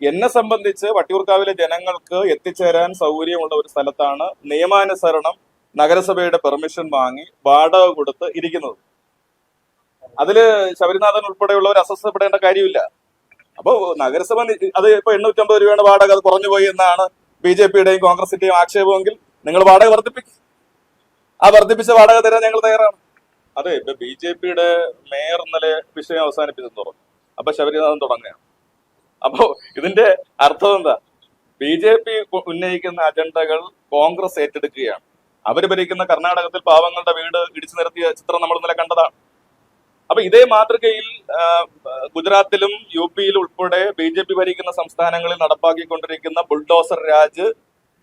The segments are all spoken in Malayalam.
എന്നെ സംബന്ധിച്ച് വട്ടിയൂർക്കാവിലെ ജനങ്ങൾക്ക് എത്തിച്ചേരാൻ സൗകര്യമുള്ള ഒരു സ്ഥലത്താണ് നിയമാനുസരണം നഗരസഭയുടെ പെർമിഷൻ വാങ്ങി വാടക കൊടുത്ത് ഇരിക്കുന്നത്. അതിൽ ശബരിനാഥൻ ഉൾപ്പെടെയുള്ളവർ അസ്വസ്ഥപ്പെടേണ്ട കാര്യമില്ല. അപ്പൊ നഗരസഭ അത് ഇപ്പൊ എണ്ണൂറ്റമ്പത് രൂപയുടെ വാടക അത് കുറഞ്ഞു പോയി എന്നാണ് ബി ജെ പിയുടെയും കോൺഗ്രസിന്റെയും ആക്ഷേപമെങ്കിൽ നിങ്ങൾ വാടക വർദ്ധിപ്പിക്കും. ആ വർദ്ധിപ്പിച്ച വാടക തരാൻ ഞങ്ങൾ തയ്യാറാണ്. അതെ ഇപ്പൊ ബി ജെ പിയുടെ മേയർ ഇന്നലെ വിഷയം അവസാനിപ്പിച്ചെന്ന് പറഞ്ഞു അപ്പൊ ശബരിനാഥൻ തുടങ്ങുകയാണ്. അപ്പോ ഇതിന്റെ അർത്ഥം എന്താ? ബി ജെ പി ഉന്നയിക്കുന്ന അജണ്ടകൾ കോൺഗ്രസ് ഏറ്റെടുക്കുകയാണ്. അവർ ഭരിക്കുന്ന കർണാടകത്തിൽ പാവങ്ങളുടെ വീട് ഇടിച്ചു നിരത്തിയ ചിത്രം നമ്മൾ ഇന്നലെ കണ്ടതാണ്. അപ്പൊ ഇതേ മാതൃകയിൽ ഗുജറാത്തിലും യു പിയിലും ഉൾപ്പെടെ ബി ജെ പി ഭരിക്കുന്ന സംസ്ഥാനങ്ങളിൽ നടപ്പാക്കിക്കൊണ്ടിരിക്കുന്ന ബുൾഡോസർ രാജ്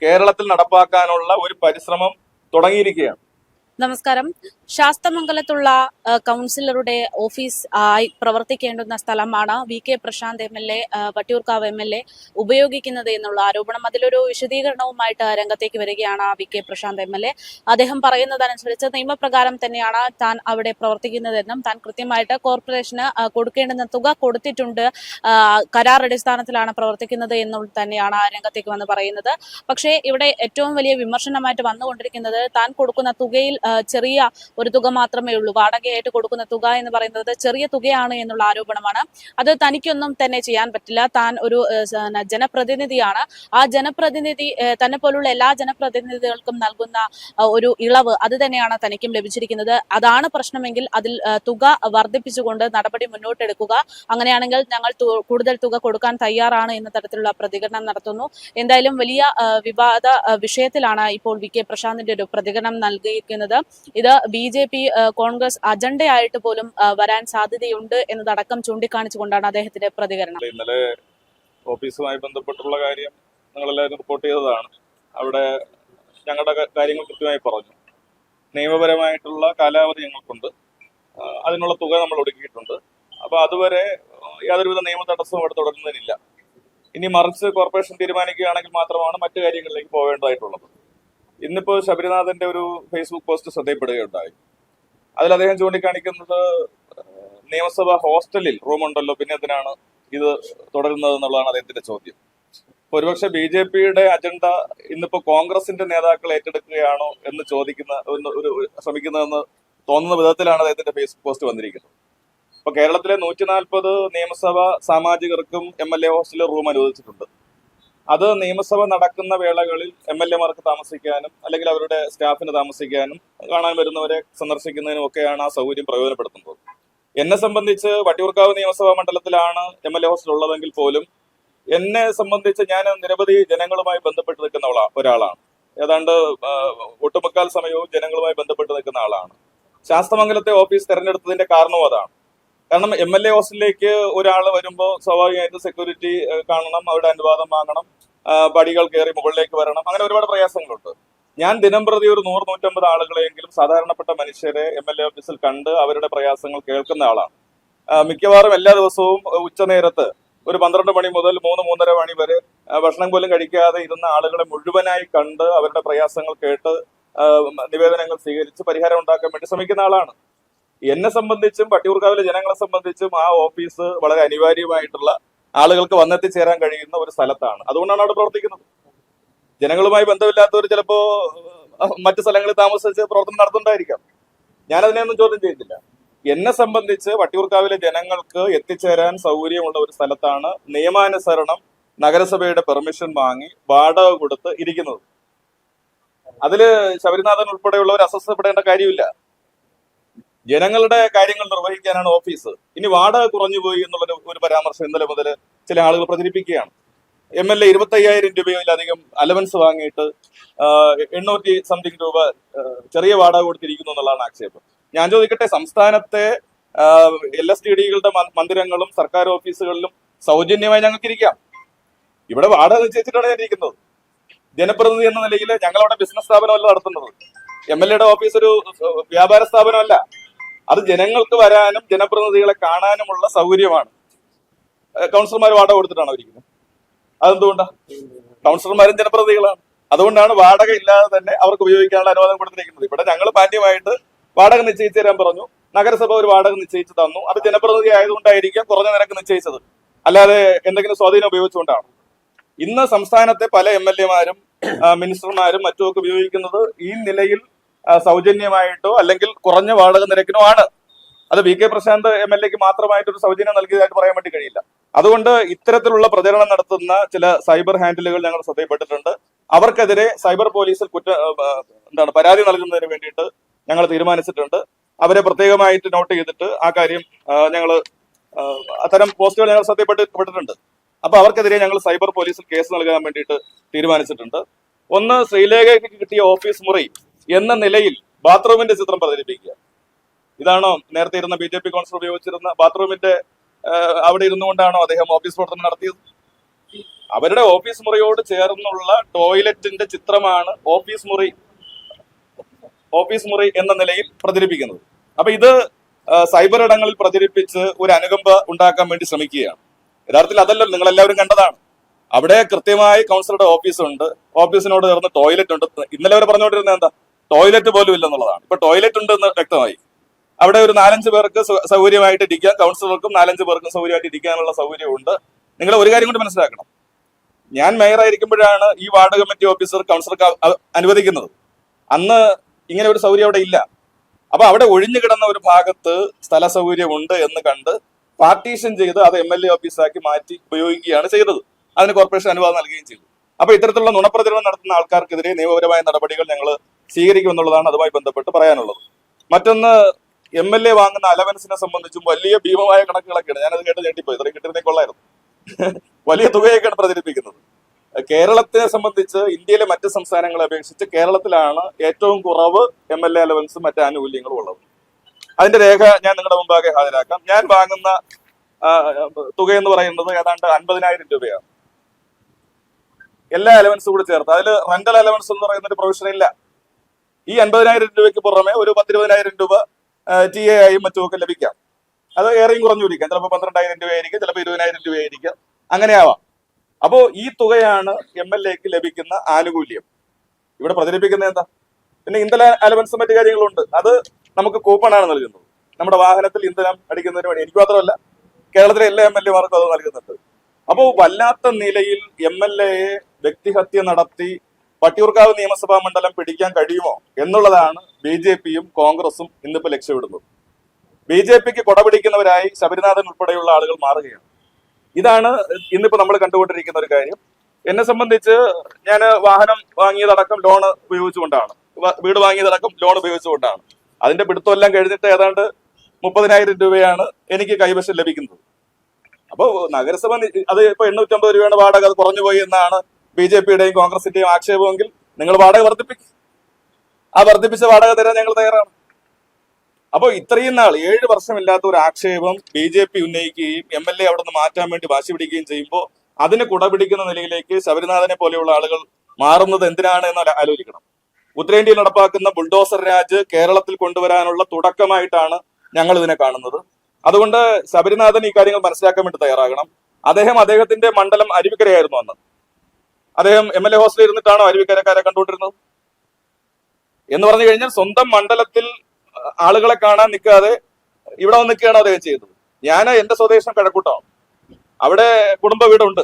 കേരളത്തിൽ നടപ്പാക്കാനുള്ള ഒരു പരിശ്രമം തുടങ്ങിയിരിക്കുകയാണ്. നമസ്കാരം. ശാസ്തമംഗലത്തുള്ള കൗൺസിലറുടെ ഓഫീസ് ആയി പ്രവർത്തിക്കേണ്ടുന്ന സ്ഥലമാണ് V K Prashanth M L A Vattiyoorkavu M L A ഉപയോഗിക്കുന്നത് എന്നുള്ള ആരോപണം. അതിലൊരു വിശദീകരണവുമായിട്ട് രംഗത്തേക്ക് വരികയാണ് V K Prashanth M L A. അദ്ദേഹം പറയുന്നതനുസരിച്ച് നിയമപ്രകാരം തന്നെയാണ് താൻ അവിടെ പ്രവർത്തിക്കുന്നതെന്നും താൻ കൃത്യമായിട്ട് കോർപ്പറേഷന് കൊടുക്കേണ്ടുന്ന തുക കൊടുത്തിട്ടുണ്ട് കരാർ അടിസ്ഥാനത്തിലാണ് പ്രവർത്തിക്കുന്നത് എന്നും തന്നെയാണ് രംഗത്തേക്ക് വന്ന് പറയുന്നത്. പക്ഷേ ഇവിടെ ഏറ്റവും വലിയ വിമർശനമായിട്ട് വന്നുകൊണ്ടിരിക്കുന്നത് താൻ കൊടുക്കുന്ന തുകയിൽ ചെറിയ ഒരു തുക മാത്രമേ ഉള്ളൂ. വാടകയായിട്ട് കൊടുക്കുന്ന തുക എന്ന് പറയുന്നത് ചെറിയ തുകയാണ് എന്നുള്ള ആരോപണമാണ്. അത് തനിക്കൊന്നും തന്നെ ചെയ്യാൻ പറ്റില്ല. താൻ ഒരു ജനപ്രതിനിധിയാണ്. ആ ജനപ്രതിനിധി തന്നെ പോലുള്ള എല്ലാ ജനപ്രതിനിധികൾക്കും നൽകുന്ന ഒരു ഇളവ് അത് തന്നെയാണ് തനിക്കും ലഭിച്ചിരിക്കുന്നത്. അതാണ് പ്രശ്നമെങ്കിൽ അതിൽ തുക വർദ്ധിപ്പിച്ചുകൊണ്ട് നടപടി മുന്നോട്ടെടുക്കുക. അങ്ങനെയാണെങ്കിൽ ഞങ്ങൾ കൂടുതൽ തുക കൊടുക്കാൻ തയ്യാറാണ് എന്ന തരത്തിലുള്ള പ്രതികരണം നടത്തുന്നു. എന്തായാലും വലിയ വിവാദ വിഷയത്തിലാണ് ഇപ്പോൾ വി കെ പ്രശാന്തിന്റെ ഒരു പ്രതികരണം നൽകിയിരിക്കുന്നത്. ഇത് ബി ജെ പി കോൺഗ്രസ് അജണ്ടയായിട്ട് പോലും വരാൻ സാധ്യതയുണ്ട് എന്നതടക്കം ചൂണ്ടിക്കാണിച്ചുകൊണ്ടാണ് അദ്ദേഹത്തിന്റെ പ്രതികരണം. ഇന്നലെ ഓഫീസുമായി ബന്ധപ്പെട്ടുള്ള കാര്യം നിങ്ങളെല്ലാവരും റിപ്പോർട്ട് ചെയ്തതാണ്. അവിടെ ഞങ്ങളുടെ കാര്യങ്ങൾ കൃത്യമായി പറഞ്ഞു. നിയമപരമായിട്ടുള്ള കാലാവധി ഞങ്ങൾക്കുണ്ട്. അതിനുള്ള തുക നമ്മൾ ഒടുക്കിയിട്ടുണ്ട്. അപ്പൊ അതുവരെ യാതൊരുവിധ നിയമ തടസ്സവും അവിടെ തുടരുന്നതിനില്ല. ഇനി മറിച്ച് കോർപ്പറേഷൻ തീരുമാനിക്കുകയാണെങ്കിൽ മാത്രമാണ് മറ്റു കാര്യങ്ങളിലേക്ക് പോവേണ്ടതായിട്ടുള്ളത്. ഇന്നിപ്പോ ശബരിനാഥന്റെ ഒരു ഫേസ്ബുക്ക് പോസ്റ്റ് ശ്രദ്ധയപ്പെടുകയുണ്ടായി അതിൽ അദ്ദേഹം ചൂണ്ടിക്കാണിക്കുന്നത് നിയമസഭ ഹോസ്റ്റലിൽ റൂമുണ്ടല്ലോ പിന്നെ എന്തിനാണ് ഇത് തുടരുന്നത് എന്നുള്ളതാണ് അദ്ദേഹത്തിന്റെ ചോദ്യം. അപ്പൊ ഒരുപക്ഷെ ബി ജെ പിയുടെ അജണ്ട ഇന്നിപ്പോ കോൺഗ്രസിന്റെ നേതാക്കൾ ഏറ്റെടുക്കുകയാണോ എന്ന് ചോദിക്കുന്ന ഒരു ശ്രമിക്കുന്നതെന്ന് തോന്നുന്ന വിധത്തിലാണ് അദ്ദേഹത്തിന്റെ ഫേസ്ബുക്ക് പോസ്റ്റ് വന്നിരിക്കുന്നത്. ഇപ്പൊ കേരളത്തിലെ നൂറ്റി നാൽപ്പത് നിയമസഭ സാമാജികർക്കും എം എൽ എ ഹോസ്റ്റലിൽ റൂം അനുവദിച്ചിട്ടുണ്ട്. അത് നിയമസഭ നടക്കുന്ന വേളകളിൽ എം എൽ എമാർക്ക് താമസിക്കാനും അല്ലെങ്കിൽ അവരുടെ സ്റ്റാഫിന് താമസിക്കാനും കാണാൻ വരുന്നവരെ സന്ദർശിക്കുന്നതിനും ഒക്കെയാണ് ആ സൗകര്യം പ്രയോജനപ്പെടുത്തുന്നത്. എന്നെ സംബന്ധിച്ച് വട്ടിയൂർക്കാവ് നിയമസഭാ മണ്ഡലത്തിലാണ് എം എൽ എ ഹോസ്റ്റൽ ഉള്ളതെങ്കിൽ പോലും എന്നെ സംബന്ധിച്ച് ഞാൻ നിരവധി ജനങ്ങളുമായി ബന്ധപ്പെട്ട് നിൽക്കുന്ന ഒരാളാണ്. ഏതാണ്ട് ഒട്ടുമുക്കാൽ സമയവും ജനങ്ങളുമായി ബന്ധപ്പെട്ട് നിൽക്കുന്ന ആളാണ്. ശാസ്തമംഗലത്തെ ഓഫീസ് തെരഞ്ഞെടുത്തതിന്റെ കാരണവും അതാണ്. കാരണം എം എൽ എ ഹോസ്റ്റലിലേക്ക് ഒരാൾ വരുമ്പോൾ സ്വാഭാവികമായിട്ടും സെക്യൂരിറ്റി കാണണം അവരുടെ അനുവാദം വാങ്ങണം പടികൾ കയറി മുകളിലേക്ക് വരണം അങ്ങനെ ഒരുപാട് പ്രയാസങ്ങളുണ്ട്. ഞാൻ ദിനം പ്രതി ഒരു നൂറ് നൂറ്റമ്പത് ആളുകളെങ്കിലും സാധാരണപ്പെട്ട മനുഷ്യരെ എം എൽ എ ഓഫീസിൽ കണ്ട് അവരുടെ പ്രയാസങ്ങൾ കേൾക്കുന്ന ആളാണ്. മിക്കവാറും എല്ലാ ദിവസവും ഉച്ചനേരത്ത് ഒരു പന്ത്രണ്ട് മണി മുതൽ മൂന്ന് മൂന്നര മണി വരെ ഭക്ഷണം പോലും കഴിക്കാതെ ഇരുന്ന ആളുകളെ മുഴുവനായി കണ്ട് അവരുടെ പ്രയാസങ്ങൾ കേട്ട് നിവേദനങ്ങൾ സ്വീകരിച്ച് പരിഹാരം ഉണ്ടാക്കാൻ വേണ്ടി ശ്രമിക്കുന്ന ആളാണ്. എന്നെ സംബന്ധിച്ചും വട്ടിയൂർക്കാവിലെ ജനങ്ങളെ സംബന്ധിച്ചും ആ ഓഫീസ് വളരെ അനിവാര്യമായിട്ടുള്ള ആളുകൾക്ക് വന്നെത്തിച്ചേരാൻ കഴിയുന്ന ഒരു സ്ഥലത്താണ്. അതുകൊണ്ടാണ് അവിടെ പ്രവർത്തിക്കുന്നത്. ജനങ്ങളുമായി ബന്ധമില്ലാത്തവർ ചിലപ്പോ മറ്റു സ്ഥലങ്ങളിൽ താമസിച്ച് പ്രവർത്തനം നടത്തുന്നുണ്ടായിരിക്കാം ഞാനതിനെയൊന്നും ചോദ്യം ചെയ്യുന്നില്ല എന്നെ സംബന്ധിച്ച് വട്ടിയൂർക്കാവിലെ ജനങ്ങൾക്ക് എത്തിച്ചേരാൻ സൗകര്യമുള്ള ഒരു സ്ഥലത്താണ് നിയമാനുസരണം നഗരസഭയുടെ പെർമിഷൻ വാങ്ങി വാടക കൊടുത്ത് ഇരിക്കുന്നത്. അതിൽ ശബരിനാഥൻ ഉൾപ്പെടെയുള്ളവർ അസ്വസ്ഥപ്പെടേണ്ട കാര്യമില്ല. ജനങ്ങളുടെ കാര്യങ്ങൾ നിർവഹിക്കാനാണ് ഓഫീസ്. ഇനി വാടക കുറഞ്ഞു പോയി എന്നുള്ള ഒരു പരാമർശം ഇന്നലെ മുതൽ ചില ആളുകൾ പ്രചരിപ്പിക്കുകയാണ്. എം എൽ എ ഇരുപത്തി അയ്യായിരം രൂപയിലധികം അലവൻസ് വാങ്ങിയിട്ട് എണ്ണൂറ്റി സംതിങ് രൂപ ചെറിയ വാടക കൊടുത്തിരിക്കുന്നു എന്നുള്ളതാണ് ആക്ഷേപം. ഞാൻ ചോദിക്കട്ടെ സംസ്ഥാനത്തെ എൽ എസ് ടി ഡികളുടെ മന്ദിരങ്ങളും സർക്കാർ ഓഫീസുകളിലും സൗജന്യമായി ഞങ്ങൾക്ക് ഇരിക്കാം ഇവിടെ വാടക നിശ്ചയിച്ചിട്ടാണ് ഞാൻ ഇരിക്കുന്നത്. ജനപ്രതിനിധി എന്ന നിലയിൽ ഞങ്ങളവിടെ ബിസിനസ് സ്ഥാപനമല്ല നടത്തുന്നത്. എം എൽ എയുടെ ഓഫീസ് ഒരു വ്യാപാര സ്ഥാപനമല്ല. അത് ജനങ്ങൾക്ക് വരാനും ജനപ്രതിനിധികളെ കാണാനുമുള്ള സൗകര്യമാണ്. കൗൺസിലർമാർ വാടക കൊടുത്തിട്ടാണ് അവരിക്കുന്നത് അതെന്തുകൊണ്ടാണ് കൗൺസിലർമാരും ജനപ്രതിനിധികളാണ്. അതുകൊണ്ടാണ് വാടക ഇല്ലാതെ തന്നെ അവർക്ക് ഉപയോഗിക്കാനുള്ള അനുവാദം കൊടുത്തിരിക്കുന്നത്. ഇവിടെ ഞങ്ങൾ മാന്യമായിട്ട് വാടക നിശ്ചയിച്ചു തരാൻ പറഞ്ഞു. നഗരസഭ ഒരു വാടക നിശ്ചയിച്ചു തന്നു. അത് ജനപ്രതിനിധി ആയതുകൊണ്ടായിരിക്കാം കുറഞ്ഞ നിരക്ക് നിശ്ചയിച്ചത്. അല്ലാതെ എന്തെങ്കിലും സ്വാധീനം ഉപയോഗിച്ചുകൊണ്ടാണ്? ഇന്ന് സംസ്ഥാനത്തെ പല എം എൽ എമാരും മിനിസ്റ്റർമാരും മറ്റുമൊക്കെ ഉപയോഗിക്കുന്നത് ഈ നിലയിൽ സൗജന്യമായിട്ടോ അല്ലെങ്കിൽ കുറഞ്ഞ വാടക നിരക്കിനോ ആണ്. അത് V K Prashanth M L എക്ക് മാത്രമായിട്ട് ഒരു സൗജന്യം നൽകിയതായിട്ട് പറയാൻ വേണ്ടി കഴിയില്ല. അതുകൊണ്ട് ഇത്തരത്തിലുള്ള പ്രചരണം നടത്തുന്ന ചില സൈബർ ഹാൻഡിലുകൾ ഞങ്ങൾ ശ്രദ്ധയിൽപ്പെട്ടിട്ടുണ്ട്. അവർക്കെതിരെ സൈബർ പോലീസിൽ കുറ്റ എന്താണ് പരാതി നൽകുന്നതിന് വേണ്ടിയിട്ട് ഞങ്ങൾ തീരുമാനിച്ചിട്ടുണ്ട്. അവരെ പ്രത്യേകമായിട്ട് നോട്ട് ചെയ്തിട്ട് ആ കാര്യം ഞങ്ങൾ അത്തരം പോസ്റ്റുകൾ ഞങ്ങൾ ശ്രദ്ധയിൽപ്പെട്ടിട്ടുണ്ട്. അപ്പൊ അവർക്കെതിരെ ഞങ്ങൾ സൈബർ പോലീസിൽ കേസ് നൽകാൻ വേണ്ടിയിട്ട് തീരുമാനിച്ചിട്ടുണ്ട്. ഒന്ന് ശ്രീലേഖയ്ക്ക് കിട്ടിയ ഓഫീസ് മുറി എന്ന നിലയിൽ ബാത്റൂമിന്റെ ചിത്രം പ്രചരിപ്പിക്കുക. ഇതാണോ നേരത്തെ ഇരുന്ന ബി ജെ പി കൗൺസിലർ ഉപയോഗിച്ചിരുന്ന ബാത്റൂമിന്റെ അവിടെ ഇരുന്നുകൊണ്ടാണോ അദ്ദേഹം ഓഫീസ് പ്രവർത്തനം നടത്തിയത്? അവരുടെ ഓഫീസ് മുറിയോട് ചേർന്നുള്ള ടോയ്ലറ്റിന്റെ ചിത്രമാണ് ഓഫീസ് മുറി ഓഫീസ് മുറി എന്ന നിലയിൽ പ്രചരിപ്പിക്കുന്നത്. അപ്പൊ ഇത് സൈബർ ഇടങ്ങളിൽ പ്രചരിപ്പിച്ച് ഒരു അനുകമ്പ ഉണ്ടാക്കാൻ വേണ്ടി ശ്രമിക്കുകയാണ്. യഥാർത്ഥത്തിൽ അതല്ലോ നിങ്ങൾ എല്ലാവരും കണ്ടതാണ്. അവിടെ കൃത്യമായി കൗൺസിലറുടെ ഓഫീസ് ഉണ്ട് ഓഫീസിനോട് ചേർന്ന് ടോയ്ലറ്റ് ഉണ്ട്. ഇന്നലെ അവർ പറഞ്ഞുകൊണ്ടിരുന്നത് എന്താ? ടോയ്ലറ്റ് പോലും ഇല്ലെന്നുള്ളതാണ്. ഇപ്പൊ ടോയ്ലറ്റ് ഉണ്ടെന്ന് വ്യക്തമായി. അവിടെ ഒരു നാലഞ്ച് പേർക്ക് സൗകര്യമായിട്ട് ഇരിക്കാം. കൗൺസിലർക്കും നാലഞ്ച് പേർക്കും സൗകര്യമായിട്ട് ഇരിക്കാനുള്ള സൗകര്യമുണ്ട്. നിങ്ങൾ ഒരു കാര്യം കൊണ്ട് മനസ്സിലാക്കണം. ഞാൻ മേയറായിരിക്കുമ്പോഴാണ് ഈ വാർഡ് കമ്മിറ്റി ഓഫീസർ കൗൺസിലർക്ക് അനുവദിക്കുന്നത്. അന്ന് ഇങ്ങനെ ഒരു സൗകര്യം അവിടെ ഇല്ല. അപ്പൊ അവിടെ ഒഴിഞ്ഞു കിടന്ന ഒരു ഭാഗത്ത് സ്ഥല സൗകര്യമുണ്ട് എന്ന് കണ്ട് പാർട്ടീഷൻ ചെയ്ത് അത് എം എൽ എ ഓഫീസാക്കി മാറ്റി ഉപയോഗിക്കുകയാണ് ചെയ്തത്. അതിന് കോർപ്പറേഷൻ അനുവാദം നൽകുകയും ചെയ്തു. അപ്പൊ ഇത്തരത്തിലുള്ള നുണപ്രചരണം നടത്തുന്ന ആൾക്കാർക്കെതിരെ നിയമപരമായ നടപടികൾ ഞങ്ങൾ സ്വീകരിക്കുമെന്നുള്ളതാണ് അതുമായി ബന്ധപ്പെട്ട് പറയാനുള്ളത്. മറ്റൊന്ന് എം എൽ എ വാങ്ങുന്ന അലവൻസിനെ സംബന്ധിച്ചും വലിയ ഭീമമായ കണക്കുകളൊക്കെയാണ്. ഞാനത് കേട്ട് ഞെട്ടിപ്പോയി. ഇത്രയും കിട്ടുന്നേ കൊള്ളായിരുന്നു. വലിയ തുകയൊക്കെയാണ് പ്രചരിപ്പിക്കുന്നത്. കേരളത്തെ സംബന്ധിച്ച് ഇന്ത്യയിലെ മറ്റ് സംസ്ഥാനങ്ങളെ അപേക്ഷിച്ച് കേരളത്തിലാണ് ഏറ്റവും കുറവ് എം എൽ എ അലവൻസും മറ്റ് ആനുകൂല്യങ്ങളും ഉള്ളത്. അതിന്റെ രേഖ ഞാൻ നിങ്ങളുടെ മുമ്പാകെ ഹാജരാക്കാം. ഞാൻ വാങ്ങുന്ന തുക എന്ന് പറയുന്നത് ഏതാണ്ട് അൻപതിനായിരം രൂപയാണ്. എല്ലാ അലവൻസും കൂടി ചേർത്ത്. അതിൽ റെന്റൽ അലവൻസ് എന്ന് പറയുന്ന ഒരു പ്രൊവിഷൻ ഇല്ല. ഈ അൻപതിനായിരം രൂപയ്ക്ക് പുറമെ ഒരു പത്തിരുപതിനായിരം രൂപ ടി എ ആയും മറ്റുമൊക്കെ ലഭിക്കാം. അത് ഏറെയും കുറഞ്ഞു പിടിക്കാം ചിലപ്പോൾ പന്ത്രണ്ടായിരം രൂപയായിരിക്കും ചിലപ്പോൾ ഇരുപതിനായിരം രൂപയായിരിക്കാം. അങ്ങനെ ആവാം അപ്പോ ഈ തുകയാണ് എം എൽ എക്ക് ലഭിക്കുന്ന ആനുകൂല്യം. ഇവിടെ പ്രചരിപ്പിക്കുന്നത് എന്താ? പിന്നെ ഇന്ധന അലവൻസും മറ്റു കാര്യങ്ങളുണ്ട്. അത് നമുക്ക് കൂപ്പണാണ് നൽകുന്നത്. നമ്മുടെ വാഹനത്തിൽ ഇന്ധനം അടിക്കുന്നതിന് വേണ്ടി. എനിക്ക് മാത്രമല്ല കേരളത്തിലെ എല്ലാ എം എൽ എമാർക്കും അത് നൽകുന്നുണ്ട്. അപ്പോൾ വല്ലാത്ത നിലയിൽ എം എൽ എയെ വ്യക്തിഹത്യ നടത്തി വട്ടിയൂർക്കാവ് നിയമസഭാ മണ്ഡലം പിടിക്കാൻ കഴിയുമോ എന്നുള്ളതാണ് ബി ജെ പിയും കോൺഗ്രസും ഇന്നിപ്പോ ലക്ഷ്യമിടുന്നത്. ബി ജെ പിക്ക് കൊടപിടിക്കുന്നവരായി ശബരിനാഥൻ ഉൾപ്പെടെയുള്ള ആളുകൾ മാറുകയാണ്. ഇതാണ് ഇന്നിപ്പോ നമ്മൾ കണ്ടുകൊണ്ടിരിക്കുന്ന ഒരു കാര്യം. എന്നെ സംബന്ധിച്ച് ഞാൻ വാഹനം വാങ്ങിയതടക്കം ലോൺ ഉപയോഗിച്ചുകൊണ്ടാണ്. വീട് വാങ്ങിയതടക്കം ലോൺ ഉപയോഗിച്ചുകൊണ്ടാണ്. അതിന്റെ പിടുത്തമെല്ലാം കഴിഞ്ഞിട്ട് ഏതാണ്ട് മുപ്പതിനായിരം രൂപയാണ് എനിക്ക് കൈവശം ലഭിക്കുന്നത്. അപ്പോൾ നഗരസഭ അത് ഇപ്പൊ എണ്ണൂറ്റമ്പത് രൂപയാണ് വാടക അത് കുറഞ്ഞുപോയി എന്നാണ് ബി ജെ പിയുടെയും കോൺഗ്രസിന്റെയും ആക്ഷേപമെങ്കിൽ നിങ്ങൾ വാടക വർദ്ധിപ്പിക്കും. ആ വർദ്ധിപ്പിച്ച വാടക തരാൻ ഞങ്ങൾ തയ്യാറാണ്. അപ്പോൾ ഇത്രയും നാൾ ഏഴ് വർഷമില്ലാത്ത ഒരു ആക്ഷേപം ബി ജെ പി ഉന്നയിക്കുകയും എം എൽ എ അവിടെ നിന്ന് മാറ്റാൻ വേണ്ടി വാശി പിടിക്കുകയും ചെയ്യുമ്പോൾ അതിന് കുടപിടിക്കുന്ന നിലയിലേക്ക് ശബരിനാഥനെ പോലെയുള്ള ആളുകൾ മാറുന്നത് എന്തിനാണ് എന്ന് ആലോ- ആലോചിക്കണം. ഉത്തരേന്ത്യയിൽ നടപ്പാക്കുന്ന ബുൾഡോസർ രാജ് കേരളത്തിൽ കൊണ്ടുവരാനുള്ള തുടക്കമായിട്ടാണ് ഞങ്ങൾ ഇതിനെ കാണുന്നത്. അതുകൊണ്ട് ശബരിനാഥൻ ഈ കാര്യങ്ങൾ മനസ്സിലാക്കാൻ വേണ്ടി തയ്യാറാകണം. അദ്ദേഹം അദ്ദേഹത്തിന്റെ മണ്ഡലം അരുവിക്കരയായിരുന്നു അന്ന്. അദ്ദേഹം എം എൽ എ ഹോസ്റ്റലിൽ ഇരുന്നിട്ടാണോ അരുവിക്കരക്കാരെ കണ്ടുകൊണ്ടിരുന്നത്? എന്ന് പറഞ്ഞു കഴിഞ്ഞാൽ സ്വന്തം മണ്ഡലത്തിൽ ആളുകളെ കാണാൻ നിൽക്കാതെ ഇവിടെ വന്ന് നിൽക്കുകയാണ് അദ്ദേഹം ചെയ്തത്. ഞാൻ എന്റെ സ്വദേശം കിഴക്കൂട്ടമാണ് അവിടെ കുടുംബ വീടുണ്ട്.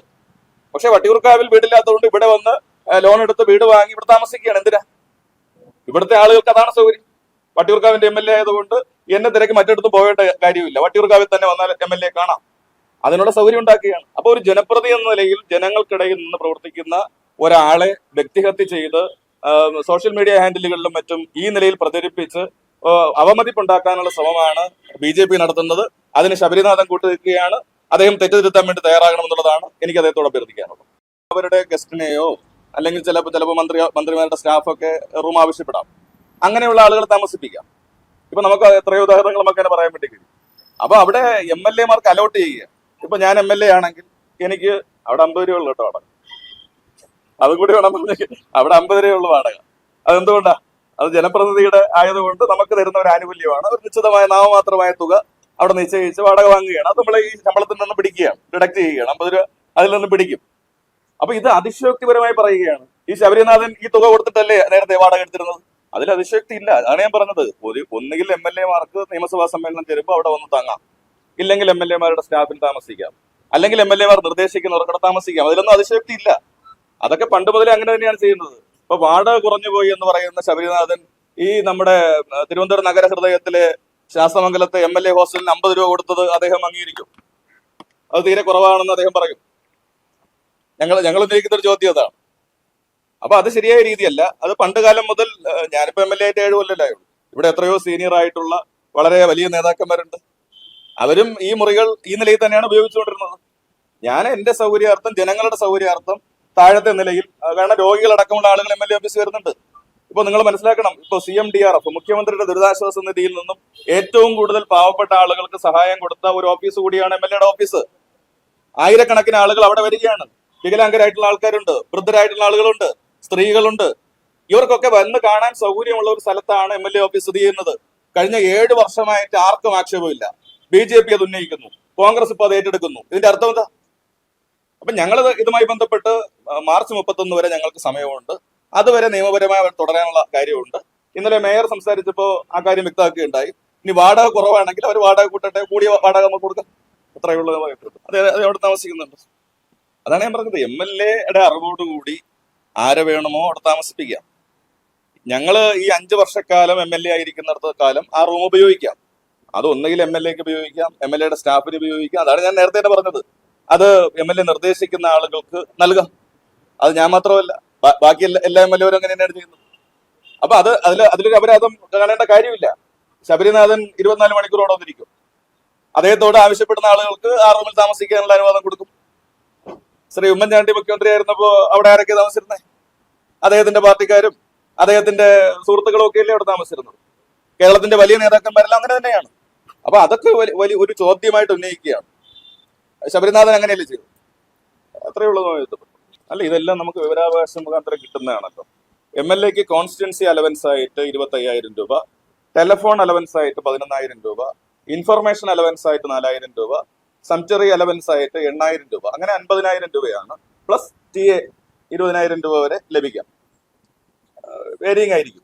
പക്ഷെ വട്ടിയൂർക്കാവിൽ വീടില്ലാത്തതുകൊണ്ട് ഇവിടെ വന്ന് ലോൺ എടുത്ത് വീട് വാങ്ങി ഇവിടെ താമസിക്കുകയാണ്. എന്തിനാ? ഇവിടുത്തെ ആളുകൾക്ക് അതാണ് സൗകര്യം. വട്ടിയൂർക്കാവിന്റെ എം എൽ എ ആയതുകൊണ്ട് എന്നെ തിരക്ക് മറ്റെടുത്ത് പോകേണ്ട കാര്യമില്ല. വട്ടിയൂർക്കാവിൽ തന്നെ വന്നാൽ എം എൽ എ കാണാം. അതിനുള്ള സൗകര്യം ഉണ്ടാക്കുകയാണ്. അപ്പോൾ ഒരു ജനപ്രതി എന്ന നിലയിൽ ജനങ്ങൾക്കിടയിൽ നിന്ന് പ്രവർത്തിക്കുന്ന ഒരാളെ വ്യക്തിഹത്യ ചെയ്ത് സോഷ്യൽ മീഡിയ ഹാൻഡിലുകളിലും മറ്റും ഈ നിലയിൽ പ്രചരിപ്പിച്ച് അവമതിപ്പുണ്ടാക്കാനുള്ള ശ്രമമാണ് ബി ജെ പി നടത്തുന്നത്. അതിന് ശബരിനാഥൻ കൂട്ടുനിൽക്കുകയാണ്. അദ്ദേഹം തെറ്റുതിരുത്താൻ വേണ്ടി തയ്യാറാകണമെന്നുള്ളതാണ് എനിക്ക് അദ്ദേഹത്തോട് അഭ്യർത്ഥിക്കാനുള്ളത്. അവരുടെ ഗസ്റ്റിനെയോ അല്ലെങ്കിൽ ചിലപ്പോൾ ചിലപ്പോൾ മന്ത്രി മന്ത്രിമാരുടെ സ്റ്റാഫൊക്കെ റൂം ആവശ്യപ്പെടാം. അങ്ങനെയുള്ള ആളുകൾ താമസിപ്പിക്കാം. ഇപ്പൊ നമുക്ക് എത്രയോ ഉദാഹരണങ്ങൾ നമുക്ക് അങ്ങനെ പറയാൻ വേണ്ടി കഴിയും. അപ്പൊ അവിടെ എം എൽ എമാർക്ക് അലോട്ട് ചെയ്യുക. ഇപ്പൊ ഞാൻ എം എൽ എ ആണെങ്കിൽ എനിക്ക് അവിടെ അമ്പത് രൂപ ഉള്ളു കേട്ടോ വാടക. അതും കൂടി വേണം പറഞ്ഞ് അവിടെ അമ്പത് രൂപ ഉള്ളു വാടക. അതെന്തുകൊണ്ടാ? അത് ജനപ്രതിനിധിയുടെ ആയതുകൊണ്ട് നമുക്ക് തരുന്ന ഒരു ആനുകൂല്യമാണ്. ഒരു നിശ്ചിതമായ നാമമാത്രമായ തുക അവിടെ നിശ്ചയിച്ച് വാടക വാങ്ങുകയാണ്. അത് നമ്മൾ ഈ ശമ്പളത്തിൽ നിന്ന് പിടിക്കുകയാണ്. ഡിഡക്ട് ചെയ്യുകയാണ്. അമ്പത് രൂപ അതിൽ നിന്ന് പിടിക്കും. അപ്പൊ ഇത് അതിശയോക്തിപരമായി പറയുകയാണ്. ഈ ശബരിനാഥൻ ഈ തുക കൊടുത്തിട്ടല്ലേ നേരത്തെ വാടക എടുത്തിരുന്നത്? അതിൽ അതിശയോക്തി ഇല്ല. അതാണ് ഞാൻ പറഞ്ഞത്. ഒന്നുകിൽ എം എൽ എമാർക്ക് നിയമസഭാ സമ്മേളനം ചേരുമ്പോൾ അവിടെ വന്ന് താങ്ങാം. ഇല്ലെങ്കിൽ എം എൽ എമാരുടെ സ്റ്റാഫിൽ താമസിക്കാം. അല്ലെങ്കിൽ എം എൽ എമാർ നിർദ്ദേശിക്കുന്നവർക്ക് അവിടെ താമസിക്കാം. അതിലൊന്നും അതിശക്തി ഇല്ല. അതൊക്കെ പണ്ട് മുതലേ അങ്ങനെ തന്നെയാണ് ചെയ്യുന്നത്. ഇപ്പൊ വാടക കുറഞ്ഞു പോയി എന്ന് പറയുന്ന ശബരിനാഥൻ ഈ നമ്മുടെ തിരുവനന്തപുരം നഗര ഹൃദയത്തിലെ ശാസ്തമംഗലത്തെ എം എൽ എ ഹോസ്റ്റലിന് അമ്പത് രൂപ കൊടുത്തത് അദ്ദേഹം അംഗീകരിക്കും. അത് തീരെ കുറവാണെന്ന് അദ്ദേഹം പറയും. ഞങ്ങൾ ഞങ്ങൾ ഉന്നയിക്കുന്ന ഒരു ചോദ്യം അതാണ്. അപ്പൊ അത് ശരിയായ രീതിയല്ല. അത് പണ്ട് കാലം മുതൽ ഞാനിപ്പോ എം എൽ എ ആയിട്ട് ഏഴ് കൊല്ലല്ലായുള്ളൂ ഇവിടെ എത്രയോ സീനിയർ ആയിട്ടുള്ള വളരെ വലിയ നേതാക്കന്മാരുണ്ട്. അവരും ഈ മുറികൾ ഈ നിലയിൽ തന്നെയാണ് ഉപയോഗിച്ചുകൊണ്ടിരുന്നത്. ഞാൻ എന്റെ സൗകര്യാർത്ഥം ജനങ്ങളുടെ സൗകര്യാർത്ഥം താഴത്തെ നിലയിൽ കാരണം രോഗികളടക്കമുള്ള ആളുകൾ എം എൽ എ ഓഫീസ് വരുന്നുണ്ട്. ഇപ്പൊ നിങ്ങൾ മനസ്സിലാക്കണം ഇപ്പൊ C M D R F മുഖ്യമന്ത്രിയുടെ ദുരിതാശ്വാസ നിധിയിൽ നിന്നും ഏറ്റവും കൂടുതൽ പാവപ്പെട്ട ആളുകൾക്ക് സഹായം കൊടുത്ത ഒരു ഓഫീസ് കൂടിയാണ് എം എൽ എയുടെ ഓഫീസ് ആയിരക്കണക്കിന് ആളുകൾ അവിടെ വരികയാണ്. വികലാംഗരായിട്ടുള്ള ആൾക്കാരുണ്ട് വൃദ്ധരായിട്ടുള്ള ആളുകളുണ്ട് സ്ത്രീകളുണ്ട്. ഇവർക്കൊക്കെ വന്ന് കാണാൻ സൗകര്യമുള്ള ഒരു സ്ഥലത്താണ് എം എൽ എ ഓഫീസ് സ്ഥിതി ചെയ്യുന്നത്. കഴിഞ്ഞ ഏഴ് വർഷമായിട്ട് ആർക്കും ആക്ഷേപമില്ല. ബി ജെ പി അത് ഉന്നയിക്കുന്നു. കോൺഗ്രസ് ഇപ്പൊ അത് ഏറ്റെടുക്കുന്നു. ഇതിന്റെ അർത്ഥം എന്താ? അപ്പൊ ഞങ്ങൾ ഇതുമായി ബന്ധപ്പെട്ട് മാർച്ച് മുപ്പത്തൊന്ന് വരെ ഞങ്ങൾക്ക് സമയമുണ്ട്. അതുവരെ നിയമപരമായി തുടരാനുള്ള കാര്യമുണ്ട് ഇന്നലെ മേയർ സംസാരിച്ചപ്പോ ആ കാര്യം വ്യക്തമാക്കുകയുണ്ടായി. ഇനി വാടക കുറവാണെങ്കിൽ അവർ വാടക കൂട്ടട്ടെ കൂടിയ വാടക നമുക്ക് കൊടുക്കാം. അത്രയേ ഉള്ളൂ അതെ അത് അവിടെ താമസിക്കുന്നുണ്ട്. അതാണ് ഞാൻ പറഞ്ഞത്. എം എൽ എയുടെ അറിവോടുകൂടി ആരെ വേണമോ അവിടെ താമസിപ്പിക്കാം. ഞങ്ങൾ ഈ അഞ്ച് വർഷക്കാലം എം എൽ എ ആയിരിക്കുന്നിടത്ത് കാലം ആ റൂം ഉപയോഗിക്കാം. അത് ഒന്നുകിൽ എം എൽ എക്ക് ഉപയോഗിക്കാം എം എൽ എയുടെ സ്റ്റാഫിന് ഉപയോഗിക്കാം. അതാണ് ഞാൻ നേരത്തെ തന്നെ പറഞ്ഞത്. അത് എം എൽ എ നിർദ്ദേശിക്കുന്ന ആളുകൾക്ക് നൽകാം. അത് ഞാൻ മാത്രമല്ല ബാക്കി എല്ലാ എല്ലാ എം എൽ എവരും അങ്ങനെ തന്നെയാണ് ചെയ്യുന്നത്. അപ്പൊ അത് അതിൽ അതിലൊരു അപരാധം കാണേണ്ട കാര്യമില്ല. ശബരിനാഥൻ ഇരുപത്തിനാല് മണിക്കൂറോടെ വന്നിരിക്കും. അദ്ദേഹത്തോട് ആവശ്യപ്പെടുന്ന ആളുകൾക്ക് ആ റൂമിൽ താമസിക്കാനുള്ള അനുവാദം കൊടുക്കും. ശ്രീ ഉമ്മൻചാണ്ടി മുഖ്യമന്ത്രി ആയിരുന്നപ്പോ അവിടെ ആരൊക്കെ താമസിച്ചിരുന്നേ? അദ്ദേഹത്തിന്റെ പാർട്ടിക്കാരും അദ്ദേഹത്തിന്റെ സുഹൃത്തുക്കളും ഒക്കെ അല്ലേ അവിടെ താമസിച്ചിരുന്നത്. കേരളത്തിന്റെ വലിയ നേതാക്കന്മാരെല്ലാം അങ്ങനെ തന്നെയാണ്. അപ്പൊ അതൊക്കെ വലി- വലിയ ഒരു ചോദ്യമായിട്ട് ഉന്നയിക്കുകയാണ്. ശബരിനാഥൻ അങ്ങനെയല്ലേ ചെയ്തു അത്രയേ ഉള്ളൂ അല്ല ഇതെല്ലാം നമുക്ക് വിവരാവകാശ മുഖാന്തരം കിട്ടുന്നതാണല്ലോ. എം എൽ എക്ക് കോൺസ്റ്റിറ്റൻസി അലവൻസ് ആയിട്ട് ഇരുപത്തി അയ്യായിരം രൂപ ടെലഫോൺ അലവൻസ് ആയിട്ട് പതിനൊന്നായിരം രൂപ ഇൻഫർമേഷൻ അലവൻസ് ആയിട്ട് നാലായിരം രൂപ സംറ്ററി അലവൻസ് ആയിട്ട് എണ്ണായിരം രൂപ. അങ്ങനെ അൻപതിനായിരം രൂപയാണ്. പ്ലസ് ടി എ ഇരുപതിനായിരം രൂപ വരെ ലഭിക്കാം. വേരിയിങ് ആയിരിക്കും.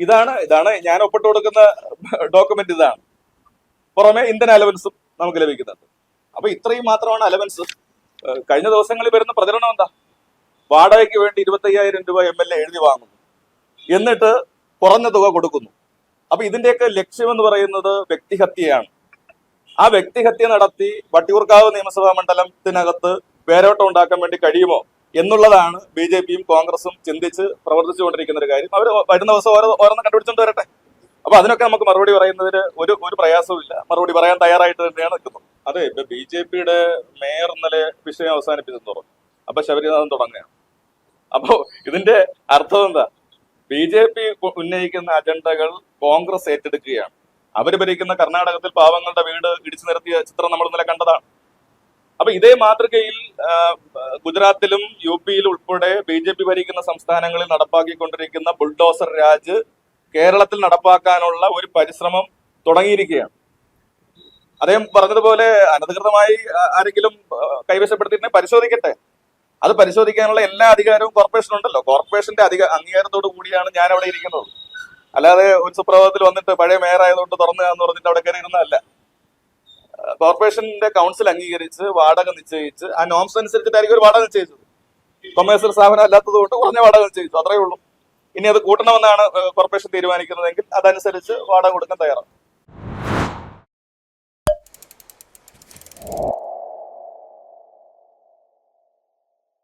ഇതാണ് ഇതാണ് ഞാൻ ഒപ്പിട്ട് കൊടുക്കുന്ന ഡോക്യുമെന്റ് ഇതാണ്. പുറമെ ഇന്ത്യൻ അലവൻസും നമുക്ക് ലഭിക്കുന്നുണ്ട്. അപ്പൊ ഇത്രയും മാത്രമാണ് അലവൻസ് കഴിഞ്ഞ ദിവസങ്ങളിൽ വരുന്ന പ്രചരണം എന്താ? വാടകയ്ക്ക് വേണ്ടി ഇരുപത്തി അയ്യായിരം രൂപ എം എൽ എ എഴുതി വാങ്ങുന്നു. എന്നിട്ട് കുറഞ്ഞ തുക കൊടുക്കുന്നു. അപ്പൊ ഇതിന്റെയൊക്കെ ലക്ഷ്യം എന്ന് പറയുന്നത് വ്യക്തിഹത്യയാണ്. ആ വ്യക്തിഹത്യ നടത്തി വട്ടിയൂർക്കാവ് നിയമസഭാ മണ്ഡലത്തിനകത്ത് വേരോട്ടം ഉണ്ടാക്കാൻ വേണ്ടി കഴിയുമോ എന്നുള്ളതാണ് ബി ജെ പിയും കോൺഗ്രസും ചിന്തിച്ച് പ്രവർത്തിച്ചുകൊണ്ടിരിക്കുന്ന ഒരു കാര്യം. അവർ വരുന്ന ദിവസം ഓരോ ഓരോന്ന് കണ്ടുപിടിച്ചോണ്ട് വരട്ടെ. അപ്പൊ അതിനൊക്കെ നമുക്ക് മറുപടി പറയുന്നതിന് ഒരു ഒരു പ്രയാസവും ഇല്ല. മറുപടി പറയാൻ തയ്യാറായിട്ട് തന്നെയാണ് നിൽക്കുന്നത്. അതെ ഇപ്പൊ ബി ജെ പിയുടെ മേയർ ഇന്നലെ വിഷയം അവസാനിപ്പിച്ചെന്ന് പറഞ്ഞു. അപ്പൊ ശബരിനാഥൻ തുടങ്ങുകയാണ്. അപ്പോ ഇതിന്റെ അർത്ഥം എന്താ? ബി ജെ പി ഉന്നയിക്കുന്ന അജണ്ടകൾ കോൺഗ്രസ് ഏറ്റെടുക്കുകയാണ്. അവർ ഭരിക്കുന്ന കർണാടകത്തിൽ പാവങ്ങളുടെ വീട് ഇടിച്ചു നിരത്തിയ ചിത്രം നമ്മൾ ഇന്നലെ കണ്ടതാണ്. അപ്പൊ ഇതേ മാതൃകയിൽ ഗുജറാത്തിലും യു പിയിലും ഉൾപ്പെടെ ബി ജെ പി ഭരിക്കുന്ന സംസ്ഥാനങ്ങളിൽ നടപ്പാക്കിക്കൊണ്ടിരിക്കുന്ന ബുൾഡോസർ രാജ് കേരളത്തിൽ നടപ്പാക്കാനുള്ള ഒരു പരിശ്രമം തുടങ്ങിയിരിക്കുകയാണ്. അദ്ദേഹം പറഞ്ഞതുപോലെ അനധികൃതമായി ആരെങ്കിലും കൈവശപ്പെടുത്തിയിട്ട് പരിശോധിക്കട്ടെ. അത് പരിശോധിക്കാനുള്ള എല്ലാ അധികാരവും കോർപ്പറേഷൻ ഉണ്ടല്ലോ. കോർപ്പറേഷന്റെ അധിക അംഗീകാരത്തോടു കൂടിയാണ് ഞാൻ അവിടെ ഇരിക്കുന്നത്. അല്ലാതെ ഒരു സുപ്രഭാതത്തിൽ വന്നിട്ട് പഴയ മേയർ ആയതുകൊണ്ട് തുറന്നു എന്ന് പറഞ്ഞിട്ട് അവിടെ കയറി ഇരുന്നതല്ല. കോർപ്പറേഷന്റെ കൗൺസിൽ അംഗീകരിച്ച് വാടക നിശ്ചയിച്ച് ആ നോംസ് അനുസരിച്ചിട്ടായിരിക്കും ഒരു വാടക നിശ്ചയിച്ചത്. കൊമേഴ്സ്യൽ സ്ഥാപനം അല്ലാത്തത് കൊണ്ട് കുറഞ്ഞ വാടക നിശ്ചയിച്ചു. അത്രേ ഉള്ളൂ. ഇനി അത് കൂട്ടണമെന്നാണ് കോർപ്പറേഷൻ തീരുമാനിക്കുന്നതെങ്കിൽ അതനുസരിച്ച് വാടക കൊടുക്കാൻ തയ്യാറാണ്.